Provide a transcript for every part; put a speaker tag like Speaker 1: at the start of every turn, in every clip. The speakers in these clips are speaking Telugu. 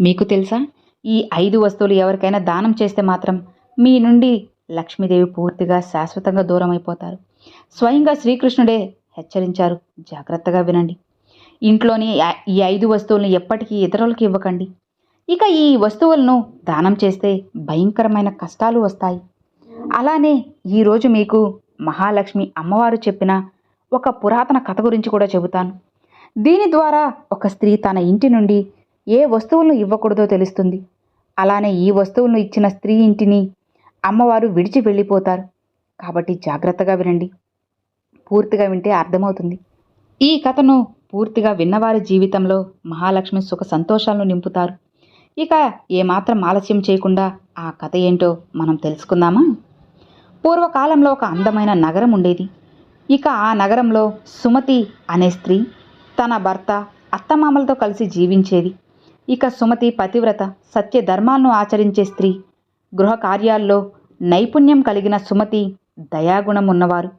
Speaker 1: మీకు తెలుసా? ఈ ఐదు వస్తువులు ఎవరికైనా దానం చేస్తే మాత్రం మీ నుండి లక్ష్మీదేవి పూర్తిగా శాశ్వతంగా దూరం అయిపోతారు స్వయంగా శ్రీకృష్ణుడే హెచ్చరించారు. జాగ్రత్తగా వినండి. ఇంట్లోని ఈ ఐదు వస్తువులను ఎప్పటికీ ఇతరులకు ఇవ్వకండి. ఇక ఈ వస్తువులను దానం చేస్తే భయంకరమైన కష్టాలు వస్తాయి. అలానే ఈరోజు మీకు మహాలక్ష్మి అమ్మవారు చెప్పిన ఒక పురాతన కథ గురించి కూడా చెబుతాను. దీని ద్వారా ఒక స్త్రీ తన ఇంటి నుండి ఏ వస్తువులను ఇవ్వకూడదో తెలుస్తుంది. అలానే ఈ వస్తువులను ఇచ్చిన స్త్రీ ఇంటిని అమ్మవారు విడిచి వెళ్ళిపోతారు. కాబట్టి జాగ్రత్తగా వినండి. పూర్తిగా వింటే అర్థమవుతుంది. ఈ కథను పూర్తిగా విన్నవారి జీవితంలో మహాలక్ష్మి సుఖ సంతోషాలను నింపుతారు. ఇక ఏమాత్రం ఆలస్యం చేయకుండా ఆ కథ ఏంటో మనం తెలుసుకుందామా? పూర్వకాలంలో ఒక అందమైన నగరం ఉండేది. ఇక ఆ నగరంలో సుమతి అనే స్త్రీ తన భర్త అత్తమామలతో కలిసి జీవించేది. ఇక సుమతి పతివ్రత సత్య ధర్మాలను ఆచరించే స్త్రీ. గృహ కార్యాల్లో నైపుణ్యం కలిగిన సుమతి దయాగుణం ఉన్నవారు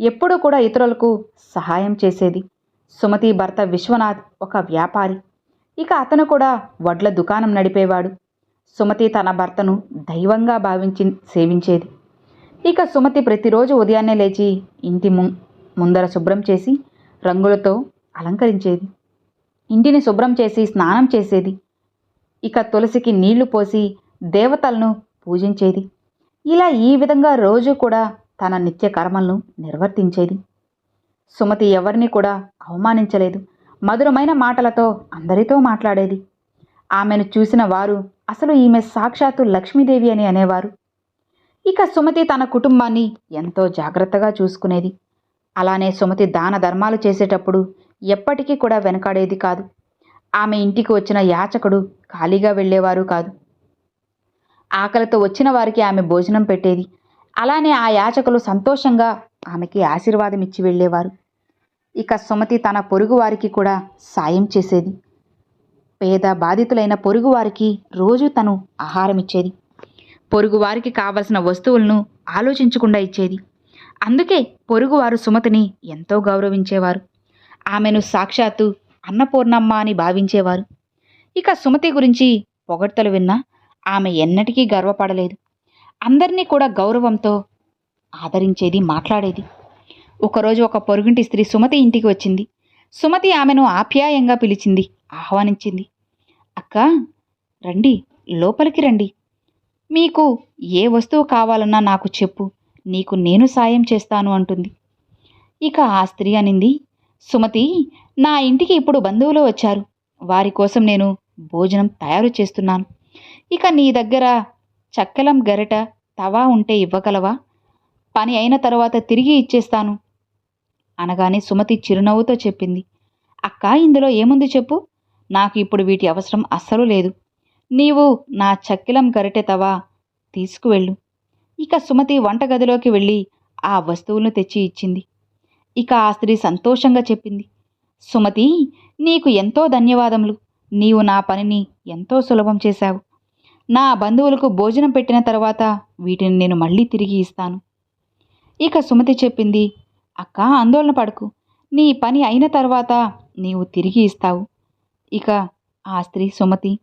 Speaker 1: ఎప్పుడూ కూడా ఇతరులకు సహాయం చేసేది. సుమతి భర్త విశ్వనాథ్ ఒక వ్యాపారి. ఇక అతను కూడా వడ్ల దుకాణం నడిపేవాడు. సుమతి తన భర్తను దైవంగా భావించి సేవించేది. ఇక సుమతి ప్రతిరోజు ఉదయాన్నే లేచి ఇంటి ముందర శుభ్రం చేసి రంగులతో అలంకరించేది. ఇంటిని శుభ్రం చేసి స్నానం చేసేది. ఇక తులసికి నీళ్ళు పోసి దేవతలను పూజించేది. ఇలా ఈ విధంగా రోజు కూడా తన నిత్య కర్మలను నిర్వర్తించేది. సుమతి ఎవరిని కూడా అవమానించలేదు. మధురమైన మాటలతో అందరితో మాట్లాడేది. ఆమెను చూసిన వారు అసలు ఈమె సాక్షాత్తు లక్ష్మీదేవి అని అనేవారు. ఇక సుమతి తన కుటుంబాన్ని ఎంతో జాగ్రత్తగా చూసుకునేది. అలానే సుమతి దాన ధర్మాలు చేసేటప్పుడు ఎప్పటికీ కూడా వెనకాడేది కాదు. ఆమె ఇంటికి వచ్చిన యాచకుడు ఖాళీగా వెళ్ళేవారు కాదు. ఆకలితో వచ్చిన వారికి ఆమె భోజనం పెట్టేది. అలానే ఆ యాచకులు సంతోషంగా ఆమెకి ఆశీర్వాదం ఇచ్చి వెళ్ళేవారు. ఇక సుమతి తన పొరుగు వారికి కూడా సాయం చేసేది. పేద బాధితులైన పొరుగు వారికి రోజు తను ఆహారం ఇచ్చేది. పొరుగు వారికి కావలసిన వస్తువులను ఆలోచించకుండా ఇచ్చేది. అందుకే పొరుగువారు సుమతిని ఎంతో గౌరవించేవారు. ఆమెను సాక్షాత్తు అన్నపూర్ణమ్మ అని భావించేవారు. ఇక సుమతి గురించి పొగడ్తలు విన్నా ఆమె ఎన్నటికీ గర్వపడలేదు. అందరినీ కూడా గౌరవంతో ఆదరించేది మాట్లాడేది. ఒకరోజు ఒక పొరుగింటి స్త్రీ సుమతి ఇంటికి వచ్చింది. సుమతి ఆమెను ఆప్యాయంగా పిలిచింది ఆహ్వానించింది. అక్క రండి లోపలికి రండి. మీకు ఏ వస్తువు కావాలన్నా నాకు చెప్పు. నీకు నేను సాయం చేస్తాను అంటుంది. ఇక ఆ స్త్రీ అనింది సుమతి నా ఇంటికి ఇప్పుడు బంధువులు వచ్చారు. వారి కోసం నేను భోజనం తయారు చేస్తున్నాను. ఇక నీ దగ్గర చక్కెలం గరిట తవా ఉంటే ఇవ్వగలవా? పని అయిన తర్వాత తిరిగి ఇచ్చేస్తాను. అనగానే సుమతి చిరునవ్వుతో చెప్పింది అక్క ఇందులో ఏముంది చెప్పు. నాకు ఇప్పుడు వీటి అవసరం అస్సలు లేదు. నీవు నా చక్కిలం గరిటె తవా తీసుకువెళ్ళు. ఇక సుమతి వంటగదిలోకి వెళ్ళి ఆ వస్తువులను తెచ్చి ఇచ్చింది. ఇక ఆ స్త్రీ సంతోషంగా చెప్పింది. సుమతి నీకు ఎంతో ధన్యవాదములు. నీవు నా పనిని ఎంతో సులభం చేశావు. నా బంధువులకు భోజనం పెట్టిన తర్వాత వీటిని నేను మళ్ళీ తిరిగి ఇస్తాను. ఇక సుమతి చెప్పింది అక్క ఆందోళన పడకు. నీ పని అయిన తర్వాత నీవు తిరిగి ఇస్తావు. ఇక ఆ స్త్రీ సుమతి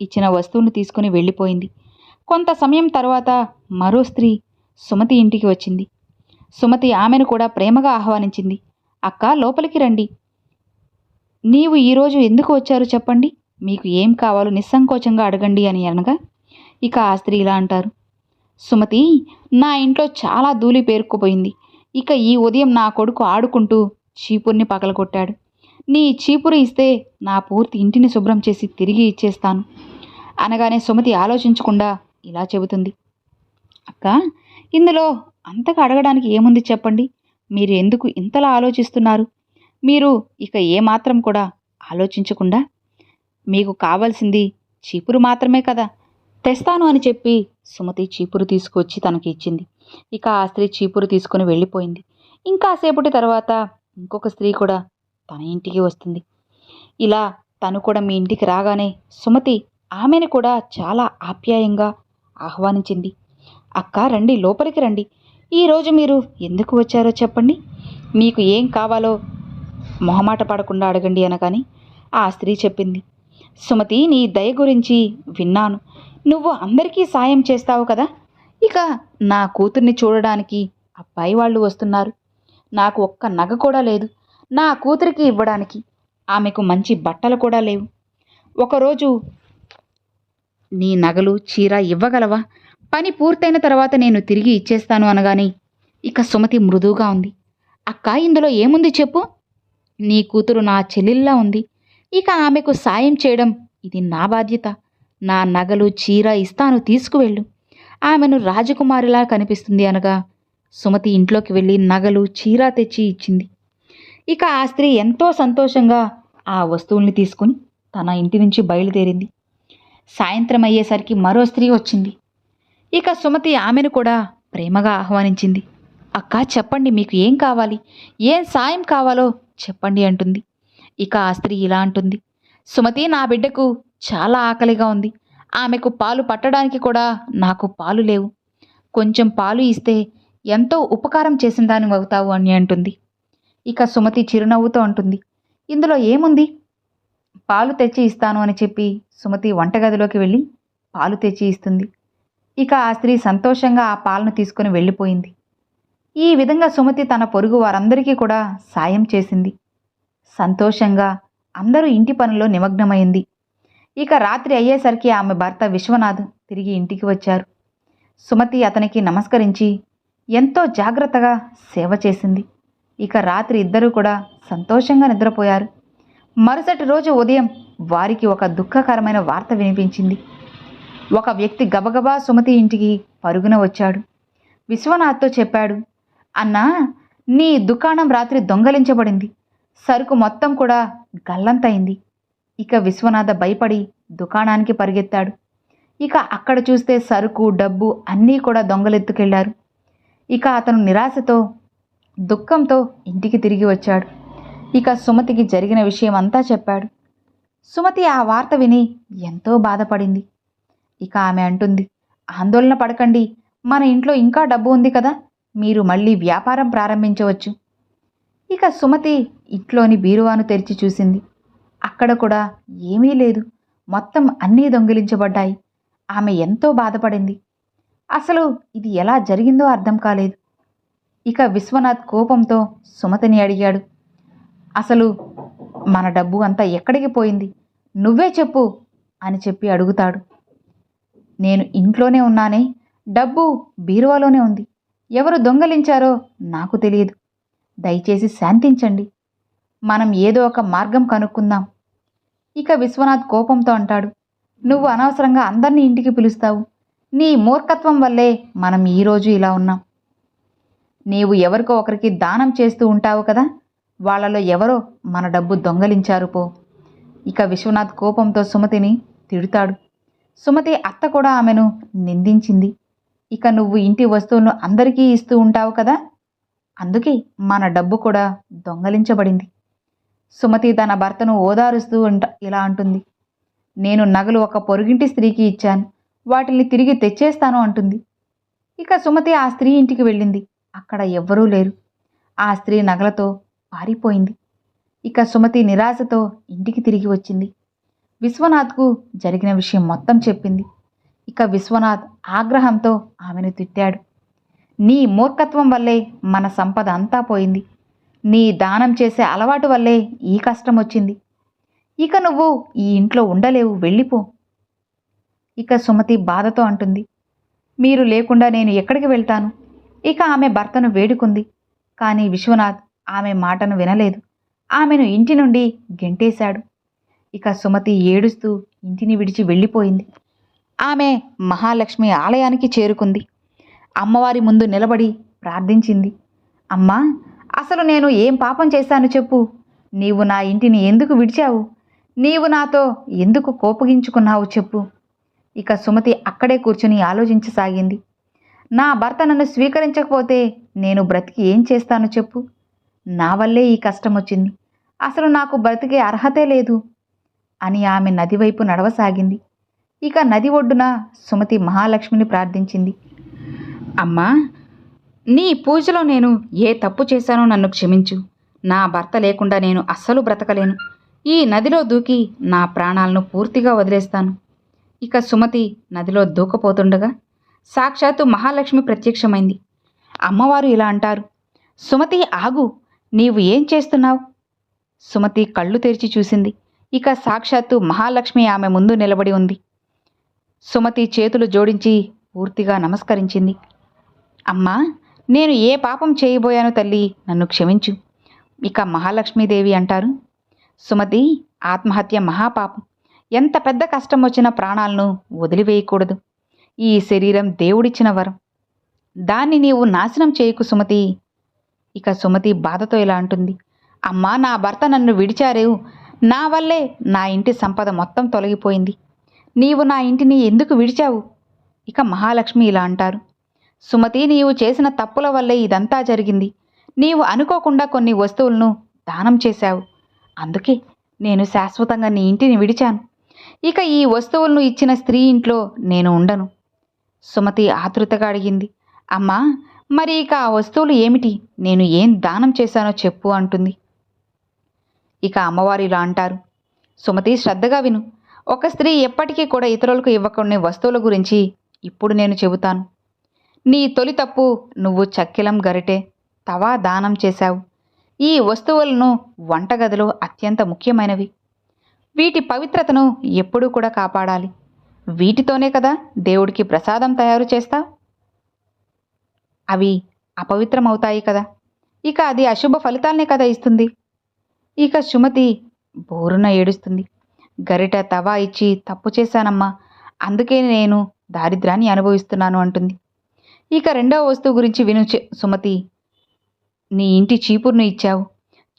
Speaker 1: ఇచ్చిన వస్తువును తీసుకుని వెళ్ళిపోయింది. కొంత సమయం తర్వాత మరో స్త్రీ సుమతి ఇంటికి వచ్చింది. సుమతి ఆమెను కూడా ప్రేమగా ఆహ్వానించింది. అక్క లోపలికి రండి. నీవు ఈరోజు ఎందుకు వచ్చారు చెప్పండి. మీకు ఏం కావాలో నిస్సంకోచంగా అడగండి అని అనగా ఇక ఆ స్త్రీ ఇలా అంటారు. సుమతి నా ఇంట్లో చాలా ధూళి పేరుకుపోయింది. ఇక ఈ ఉదయం నా కొడుకు ఆడుకుంటూ చీపుర్ని పగలగొట్టాడు. నీ చీపురు ఇస్తే నా పూర్తి ఇంటిని శుభ్రం చేసి తిరిగి ఇచ్చేస్తాను అనగానే సుమతి ఆలోచించకుండా ఇలా చెబుతుంది. అక్క ఇందులో అంతగా అడగడానికి ఏముంది చెప్పండి. మీరు ఎందుకు ఇంతలా ఆలోచిస్తున్నారు? మీరు ఇక ఏమాత్రం కూడా ఆలోచించకుండా మీకు కావాల్సింది చీపురు మాత్రమే కదా. తెస్తాను అని చెప్పి సుమతి చీపురు తీసుకొచ్చి తనకి ఇచ్చింది. ఇక ఆ స్త్రీ చీపురు తీసుకుని వెళ్ళిపోయింది. ఇంకా సేపటి తర్వాత ఇంకొక స్త్రీ కూడా తన ఇంటికి వస్తుంది. ఇలా తను కూడా మీ ఇంటికి రాగానే సుమతి ఆమెను కూడా చాలా ఆప్యాయంగా ఆహ్వానించింది. అక్క రండి లోపలికి రండి. ఈరోజు మీరు ఎందుకు వచ్చారో చెప్పండి. మీకు ఏం కావాలో మొహమాట పడకుండా అడగండి అనగాని ఆ స్త్రీ చెప్పింది. సుమతి నీ దయ గురించి విన్నాను. నువ్వు అందరికీ సాయం చేస్తావు కదా. ఇక నా కూతుర్ని చూడడానికి అబ్బాయి వాళ్ళు వస్తున్నారు. నాకు ఒక్క నగ కూడా లేదు. నా కూతురికి ఇవ్వడానికి ఆమెకు మంచి బట్టలు కూడా లేవు. ఒకరోజు నీ నగలు చీర ఇవ్వగలవా? పని పూర్తయిన తర్వాత నేను తిరిగి ఇచ్చేస్తాను అనగానే ఇక సుమతి మృదువుగా ఉంది. అక్క ఇందులో ఏముంది చెప్పు? నీ కూతురు నా చెల్లెల్లా ఉంది. ఇక ఆమెకు సాయం చేయడం ఇది నా బాధ్యత. నా నగలు చీర ఇస్తాను తీసుకువెళ్ళు. ఆమెను రాజకుమారిలా కనిపిస్తుంది అనగా సుమతి ఇంట్లోకి వెళ్ళి నగలు చీర తెచ్చి ఇచ్చింది. ఇక ఆ స్త్రీ ఎంతో సంతోషంగా ఆ వస్తువుల్ని తీసుకుని తన ఇంటి నుంచి బయలుదేరింది. సాయంత్రం అయ్యేసరికి మరో స్త్రీ వచ్చింది. ఇక సుమతి ఆమెను కూడా ప్రేమగా ఆహ్వానించింది. అక్క చెప్పండి మీకు ఏం కావాలి? ఏం సాయం కావాలో చెప్పండి అంటుంది. ఇక ఆ స్త్రీ ఇలా అంటుంది. సుమతి నా బిడ్డకు చాలా ఆకలిగా ఉంది. ఆమెకు పాలు పట్టడానికి కూడా నాకు పాలు లేవు. కొంచెం పాలు ఇస్తే ఎంతో ఉపకారం చేసిన దాని అవుతావు అని అంటుంది. ఇక సుమతి చిరునవ్వుతో అంటుంది. ఇందులో ఏముంది? పాలు తెచ్చి ఇస్తాను అని చెప్పి సుమతి వంటగదిలోకి వెళ్ళి పాలు తెచ్చి ఇస్తుంది. ఇక ఆ స్త్రీ సంతోషంగా ఆ పాలను తీసుకుని వెళ్ళిపోయింది. ఈ విధంగా సుమతి తన పొరుగు వారందరికీ కూడా సాయం చేసింది. సంతోషంగా అందరూ ఇంటి పనుల్లో నిమగ్నమైంది. ఇక రాత్రి అయ్యేసరికి ఆమె భర్త విశ్వనాథ్ తిరిగి ఇంటికి వచ్చారు. సుమతి అతనికి నమస్కరించి ఎంతో జాగ్రత్తగా సేవ చేసింది. ఇక రాత్రి ఇద్దరూ కూడా సంతోషంగా నిద్రపోయారు. మరుసటి రోజు ఉదయం వారికి ఒక దుఃఖకరమైన వార్త వినిపించింది. ఒక వ్యక్తి గబగబా సుమతి ఇంటికి పరుగున వచ్చాడు. విశ్వనాథ్తో చెప్పాడు అన్నా నీ దుకాణం రాత్రి దొంగలించబడింది. సరుకు మొత్తం కూడా గల్లంతైంది ఇక విశ్వనాథ భయపడి దుకాణానికి పరిగెత్తాడు. ఇక అక్కడ చూస్తే సరుకు డబ్బు అన్నీ కూడా దొంగలెత్తుకెళ్ళారు. ఇక అతను నిరాశతో దుఃఖంతో ఇంటికి తిరిగి వచ్చాడు. ఇక సుమతికి జరిగిన విషయం అంతా చెప్పాడు. సుమతి ఆ వార్త విని ఎంతో బాధపడింది. ఇక ఆమె అంటుంది ఆందోళన పడకండి. మన ఇంట్లో ఇంకా డబ్బు ఉంది కదా. మీరు మళ్ళీ వ్యాపారం ప్రారంభించవచ్చు. ఇక సుమతి ఇంట్లోని బీరువాను తెరిచి చూసింది. అక్కడ కూడా ఏమీ లేదు. మొత్తం అన్నీ దొంగిలించబడ్డాయి. ఆమె ఎంతో బాధపడింది. అసలు ఇది ఎలా జరిగిందో అర్థం కాలేదు. ఇక విశ్వనాథ్ కోపంతో సుమతిని అడిగాడు. అసలు మన డబ్బు అంతా ఎక్కడికి పోయింది? నువ్వే చెప్పు అని చెప్పి అడుగుతాడు. నేను ఇంట్లోనే ఉన్నానే డబ్బు బీరువాలోనే ఉంది. ఎవరు దొంగలించారో నాకు తెలియదు. దయచేసి శాంతించండి. మనం ఏదో ఒక మార్గం కనుక్కుందాం. ఇక విశ్వనాథ్ కోపంతో అంటాడు. నువ్వు అనవసరంగా అందరినీ ఇంటికి పిలుస్తావు. నీ మూర్ఖత్వం వల్లే మనం ఈరోజు ఇలా ఉన్నాం. నీవు ఎవరికో ఒకరికి దానం చేస్తూ ఉంటావు కదా? వాళ్ళలో ఎవరో మన డబ్బు దొంగలించారు పో. ఇక విశ్వనాథ్ కోపంతో సుమతిని తిడుతాడు. సుమతి అత్త కూడా ఆమెను నిందించింది. ఇక నువ్వు ఇంటి వస్తువులను అందరికీ ఇస్తూ ఉంటావు కదా? అందుకే మన డబ్బు కూడా దొంగలించబడింది. సుమతి తన భర్తను ఓదారుస్తూ అంట ఇలా అంటుంది. నేను నగలు ఒక పొరుగింటి స్త్రీకి ఇచ్చాను. వాటిని తిరిగి తెచ్చేస్తాను అంటుంది. ఇక సుమతి ఆ స్త్రీ ఇంటికి వెళ్ళింది. అక్కడ ఎవ్వరూ లేరు. ఆ స్త్రీ నగలతో పారిపోయింది. ఇక సుమతి నిరాశతో ఇంటికి తిరిగి వచ్చింది. విశ్వనాథ్కు జరిగిన విషయం మొత్తం చెప్పింది. ఇక విశ్వనాథ్ ఆగ్రహంతో ఆమెను తిట్టాడు. నీ మూర్ఖత్వం వల్లే మన సంపద అంతా పోయింది. నీ దానం చేసే అలవాటు వల్లే ఈ కష్టం వచ్చింది. ఇక నువ్వు ఈ ఇంట్లో ఉండలేవు వెళ్ళిపో. ఇక సుమతి బాధతో అంటుంది. మీరు లేకుండా నేను ఎక్కడికి వెళ్తాను? ఇక ఆమె భర్తను వేడుకుంది. కానీ విశ్వనాథ్ ఆమె మాటను వినలేదు. ఆమెను ఇంటి నుండి గెంటేశాడు. ఇక సుమతి ఏడుస్తూ ఇంటిని విడిచి వెళ్ళిపోయింది. ఆమె మహాలక్ష్మి ఆలయానికి చేరుకుంది. అమ్మవారి ముందు నిలబడి ప్రార్థించింది. అమ్మా అసలు నేను ఏం పాపం చేశాను చెప్పు. నీవు నా ఇంటిని ఎందుకు విడిచావు? నీవు నాతో ఎందుకు కోపగించుకున్నావు చెప్పు. ఇక సుమతి అక్కడే కూర్చుని ఆలోచించసాగింది. నా భర్త నన్ను స్వీకరించకపోతే నేను బ్రతికి ఏం చేస్తాను చెప్పు? నా వల్లే ఈ కష్టం వచ్చింది. అసలు నాకు బ్రతికే అర్హతే లేదు అని ఆమె నదివైపు నడవసాగింది. ఇక నది ఒడ్డున సుమతి మహాలక్ష్మిని ప్రార్థించింది. అమ్మా నీ పూజలో నేను ఏ తప్పు చేశానో నన్ను క్షమించు. నా భర్త లేకుండా నేను అస్సలు బ్రతకలేను. ఈ నదిలో దూకి నా ప్రాణాలను పూర్తిగా వదిలేస్తాను. ఇక సుమతి నదిలో దూకపోతుండగా సాక్షాత్తు మహాలక్ష్మి ప్రత్యక్షమైంది. అమ్మవారు ఇలా అంటారు సుమతి ఆగు. నీవు ఏం చేస్తున్నావు? సుమతి కళ్ళు తెరిచి చూసింది. ఇక సాక్షాత్తు మహాలక్ష్మి ఆమె ముందు నిలబడి ఉంది. సుమతి చేతులు జోడించి పూర్తిగా నమస్కరించింది. అమ్మా నేను ఏ పాపం చేయబోయాను తల్లి? నన్ను క్షమించు. ఇక మహాలక్ష్మీదేవి అంటారు. సుమతి ఆత్మహత్య మహాపాపం. ఎంత పెద్ద కష్టం వచ్చిన ప్రాణాలను వదిలివేయకూడదు. ఈ శరీరం దేవుడిచ్చిన వరం. దాన్ని నీవు నాశనం చేయకు సుమతి. ఇక సుమతి బాధతో ఇలా అంటుంది. అమ్మా నా భర్త నన్ను విడిచారు నా వల్లే నా ఇంటి సంపద మొత్తం తొలగిపోయింది. నీవు నా ఇంటిని ఎందుకు విడిచావు? ఇక మహాలక్ష్మి ఇలా అంటారు. సుమతి నీవు చేసిన తప్పుల వల్లే ఇదంతా జరిగింది. నీవు అనుకోకుండా కొన్ని వస్తువులను దానం చేశావు. అందుకే నేను శాశ్వతంగా నీ ఇంటిని విడిచాను. ఇక ఈ వస్తువులను ఇచ్చిన స్త్రీ ఇంట్లో నేను ఉండను. సుమతి ఆతృతగా అడిగింది. అమ్మా మరి ఇక ఆ వస్తువులు ఏమిటి? నేను ఏం దానం చేశానో చెప్పు అంటుంది. ఇక అమ్మవారు ఇలా అంటారు. సుమతి శ్రద్ధగా విను. ఒక స్త్రీ ఎప్పటికీ కూడా ఇతరులకు ఇవ్వకుండా వస్తువుల గురించి ఇప్పుడు నేను చెబుతాను. నీ తొలి తప్పు నువ్వు చక్కెలం గరిటె తవా దానం చేశావు. ఈ వస్తువులను వంటగదిలో అత్యంత ముఖ్యమైనవి. వీటి పవిత్రతను ఎప్పుడూ కూడా కాపాడాలి. వీటితోనే కదా దేవుడికి ప్రసాదం తయారు చేస్తావు. అవి అపవిత్రమవుతాయి కదా. ఇక అది అశుభ ఫలితాలనే కదా ఇస్తుంది. ఇక సుమతి బోరున ఏడుస్తుంది. గరిట తవా ఇచ్చి తప్పు చేశానమ్మా. అందుకే నేను దారిద్రాన్ని అనుభవిస్తున్నాను అంటుంది. ఇక రెండవ వస్తువు గురించి విను సుమతి. నీ ఇంటి చీపురును ఇచ్చావు.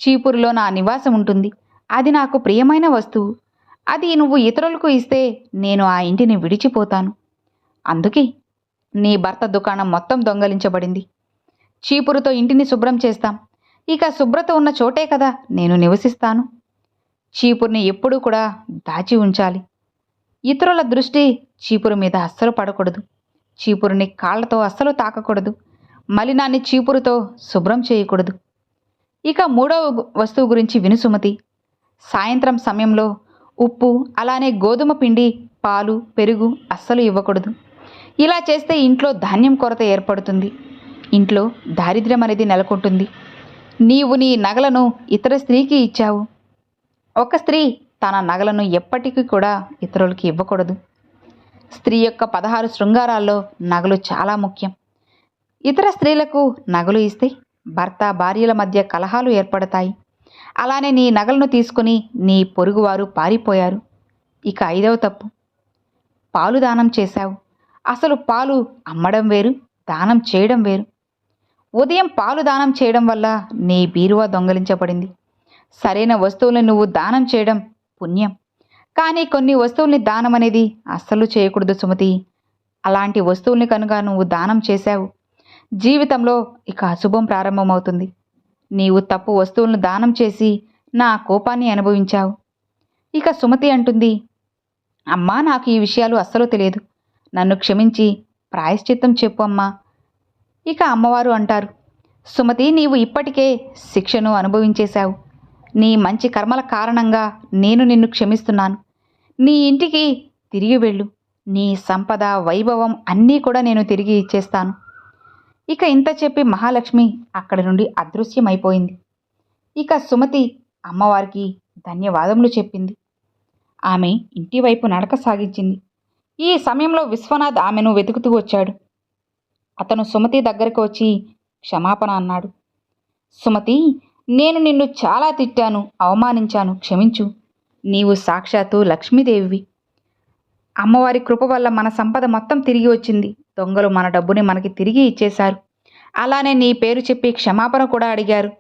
Speaker 1: చీపురులో నా నివాసం ఉంటుంది. అది నాకు ప్రియమైన వస్తువు. అది నువ్వు ఇతరులకు ఇస్తే నేను ఆ ఇంటిని విడిచిపోతాను. అందుకే నీ భర్త దుకాణం మొత్తం దొంగలించబడింది. చీపురుతో ఇంటిని శుభ్రం చేస్తాం. ఇక శుభ్రత ఉన్న చోటే కదా నేను నివసిస్తాను. చీపురుని ఎప్పుడూ కూడా దాచి ఉంచాలి. ఇతరుల దృష్టి చీపురు మీద అస్సలు పడకూడదు. చీపురుని కాళ్ళతో అస్సలు తాకకూడదు. మలినాన్ని చీపురుతో శుభ్రం చేయకూడదు. ఇక మూడవ వస్తువు గురించి వినుసుమతి సాయంత్రం సమయంలో ఉప్పు అలానే గోధుమ పిండి పాలు పెరుగు అస్సలు ఇవ్వకూడదు. ఇలా చేస్తే ఇంట్లో ధాన్యం కొరత ఏర్పడుతుంది. ఇంట్లో దారిద్ర్యం అనేది నెలకొంటుంది. నీవు నీ నగలను ఇతర స్త్రీకి ఇచ్చావు. ఒక స్త్రీ తన నగలను ఎప్పటికీ కూడా ఇతరులకి ఇవ్వకూడదు. స్త్రీ యొక్క పదహారు శృంగారాల్లో నగలు చాలా ముఖ్యం. ఇతర స్త్రీలకు నగలు ఇస్తే భర్త భార్యల మధ్య కలహాలు ఏర్పడతాయి. అలానే నీ నగలను తీసుకుని నీ పొరుగువారు పారిపోయారు. ఇక ఐదవ తప్పు. పాలు దానం చేశావు. అసలు పాలు అమ్మడం వేరు దానం చేయడం వేరు. ఉదయం పాలు దానం చేయడం వల్ల నీ బీరువా దొంగలించబడింది. సరైన వస్తువులను నువ్వు దానం చేయడం పుణ్యం. కానీ కొన్ని వస్తువుల్ని దానం అనేది అస్సలు చేయకూడదు సుమతి. అలాంటి వస్తువుల్ని కనుక నువ్వు దానం చేశావు జీవితంలో ఇక అశుభం ప్రారంభమవుతుంది. నీవు తప్పు వస్తువులను దానం చేసి నా కోపాన్ని అనుభవించావు. ఇక సుమతి అంటుంది అమ్మా నాకు ఈ విషయాలు అస్సలు తెలియదు. నన్ను క్షమించి ప్రాయశ్చిత్తం చెప్పు అమ్మా. ఇక అమ్మవారు అంటారు సుమతి నీవు ఇప్పటికే శిక్షను అనుభవించేశావు. నీ మంచి కర్మల కారణంగా నేను నిన్ను క్షమిస్తున్నాను. నీ ఇంటికి తిరిగి వెళ్ళు. నీ సంపద వైభవం అన్నీ కూడా నేను తిరిగి ఇచ్చేస్తాను. ఇక ఇంత చెప్పి మహాలక్ష్మి అక్కడి నుండి అదృశ్యమైపోయింది. ఇక సుమతి అమ్మవారికి ధన్యవాదములు చెప్పింది. ఆమె ఇంటి వైపు నడక సాగించింది. ఈ సమయంలో విశ్వనాథ్ ఆమెను వెతుకుతూ వచ్చాడు. అతను సుమతి దగ్గరకు వచ్చి క్షమాపణ అన్నాడు. సుమతి నేను నిన్ను చాలా తిట్టాను అవమానించాను క్షమించు. నీవు సాక్షాత్తు లక్ష్మీదేవి అమ్మవారి కృప వల్ల మన సంపద మొత్తం తిరిగి వచ్చింది. దొంగలు మన డబ్బుని మనకి తిరిగి ఇచ్చేశారు. అలానే నీ పేరు చెప్పి క్షమాపణ కూడా అడిగారు.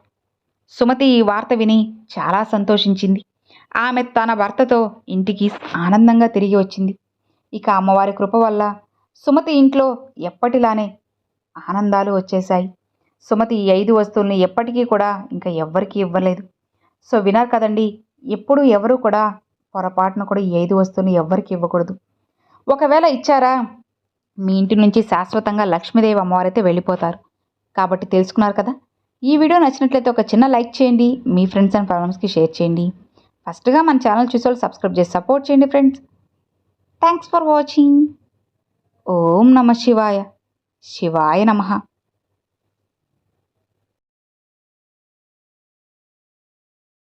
Speaker 1: సుమతి ఈ వార్త విని చాలా సంతోషించింది. ఆమె తన భర్తతో ఇంటికి ఆనందంగా తిరిగి వచ్చింది. ఇక అమ్మవారి కృప వల్ల సుమతి ఇంట్లో ఎప్పటిలానే ఆనందాలు వచ్చేశాయి. సుమతి ఈ ఐదు వస్తువుల్ని ఎప్పటికీ కూడా ఇంకా ఎవ్వరికీ ఇవ్వలేదు. సో వినారు కదండి ఎప్పుడు ఎవరు కూడా పొరపాటున కూడా ఈ ఐదు వస్తువుని ఎవ్వరికి ఇవ్వకూడదు. ఒకవేళ ఇచ్చారా మీ ఇంటి నుంచి శాశ్వతంగా లక్ష్మీదేవి అమ్మవారైతే వెళ్ళిపోతారు. కాబట్టి తెలుసుకున్నారు కదా ఈ వీడియో నచ్చినట్లయితే ఒక చిన్న లైక్ చేయండి మీ ఫ్రెండ్స్ అండ్ ఫ్యామిలీస్కి షేర్ చేయండి. ఫస్ట్గా మన ఛానల్ చూసే సబ్స్క్రైబ్ చేసి సపోర్ట్ చేయండి ఫ్రెండ్స్. థ్యాంక్స్ ఫర్ వాచింగ్ ఓం నమ శివాయ. శివాయ నమః.